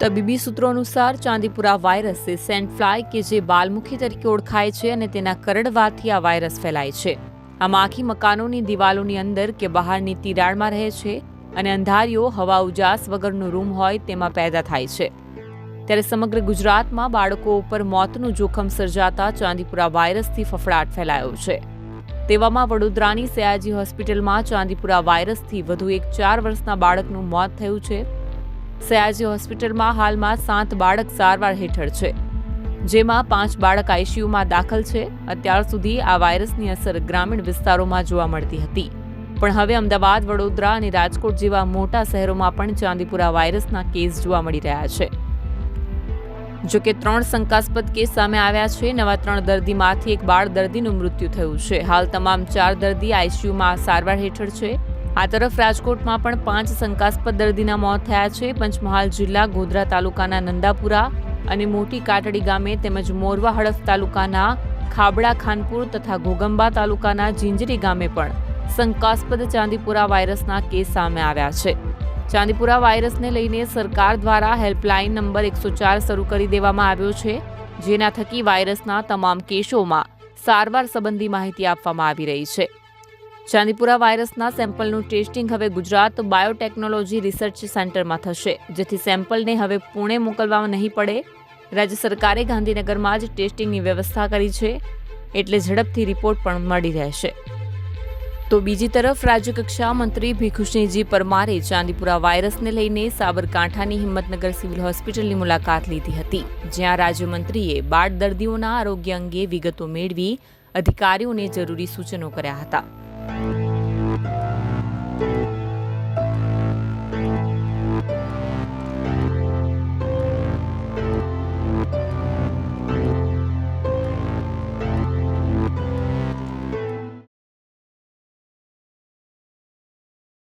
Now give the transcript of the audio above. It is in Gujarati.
તબીબી સૂત્રો અનુસાર ચાંદીપુરા વાયરસ એ સેન્ટ ફ્લાય કે જે બાલમુખી તરીકે ઓળખાય છે અને તેના કરડવાથી આ વાયરસ ફેલાય છે. આ માખી મકાનોની દિવાલોની અંદર કે બહારની તિરાડમાં રહે છે અને અંધારીઓ, હવા ઉજાસ વગરનો રૂમ હોય તેમાં પેદા થાય છે. ત્યારે સમગ્ર ગુજરાતમાં બાળકો ઉપર મોતનું જોખમ સર્જાતા ચાંદીપુરા વાયરસથી ફફડાટ ફેલાયો છે. તેવામાં વડોદરાની સયાજી હોસ્પિટલમાં ચાંદીપુરા વાયરસથી વધુ એક ચાર વર્ષના બાળકનું મોત થયું છે. સયાજી હોસ્પિટલમાં હાલમાં સાત બાળક સારવાર હેઠળ છે, જેમાં પાંચ બાળક આઈસીયુમાં દાખલ છે. અત્યાર સુધી આ વાયરસની અસર ગ્રામીણ વિસ્તારોમાં જોવા મળતી હતી. પણ હવે અમદાવાદ, વડોદરા અને રાજકોટ જેવા મોટા શહેરોમાં પણ ચાંદીપુરા વાયરસના કેસ જોવા મળી રહ્યા છે. જો કે ત્રણ શંકાસ્પદ કેસ સામે આવ્યા છે. નવા ત્રણ દર્દીમાંથી એક બાળ દર્દીનું મૃત્યુ થયું છે. હાલ તમામ ચાર દર્દી આઈસીયુમાં સારવાર હેઠળ છે. આ તરફ રાજકોટમાં પણ પાંચ શંકાસ્પદ દર્દીના મોત થયા છે. પંચમહાલ જિલ્લા ગોધરા તાલુકાના નંદાપુરા અને મોટી કાટડી ગામે તેમજ મોરવા હડફ તાલુકાના ખાબડા ખાનપુર તથા ઘોગંબા તાલુકાના જીંજરી ગામે પણ શંકાસ્પદ ચાંદીપુરા વાયરસના કેસ સામે આવ્યા છે. ચાંદીપુરા વાયરસને લઈને સરકાર દ્વારા હેલ્પલાઇન નંબર એકસો ચાર શરૂ કરી દેવામાં આવ્યો છે, જેના થકી વાયરસના તમામ કેસોમાં સારવાર સંબંધી માહિતી આપવામાં આવી રહી છે. ચાંદીપુરા વાયરસના સેમ્પલનું ટેસ્ટિંગ હવે ગુજરાત બાયોટેકનોલોજી રિસર્ચ સેન્ટરમાં થશે. જેથી સેમ્પલને હવે પુણે મોકલવામાં નહીં પડે. રાજ્ય સરકારે ગાંધીનગરમાં જ ટેસ્ટિંગની વ્યવસ્થા કરી છે. એટલે ઝડપથી રિપોર્ટ પણ મળી રહેશે. તો બીજી તરફ રાજ્યકક્ષા મંત્રી ભીખુસિંહજી પરમારે ચાંદીપુરા વાયરસને લઈને સાબરકાંઠાની હિંમતનગર સિવિલ હોસ્પિટલની મુલાકાત લીધી હતી, જ્યાં રાજ્યમંત્રીએ બાળ દર્દીઓના આરોગ્ય અંગે વિગતો મેળવી અધિકારીઓને જરૂરી સૂચનો કર્યા હતા.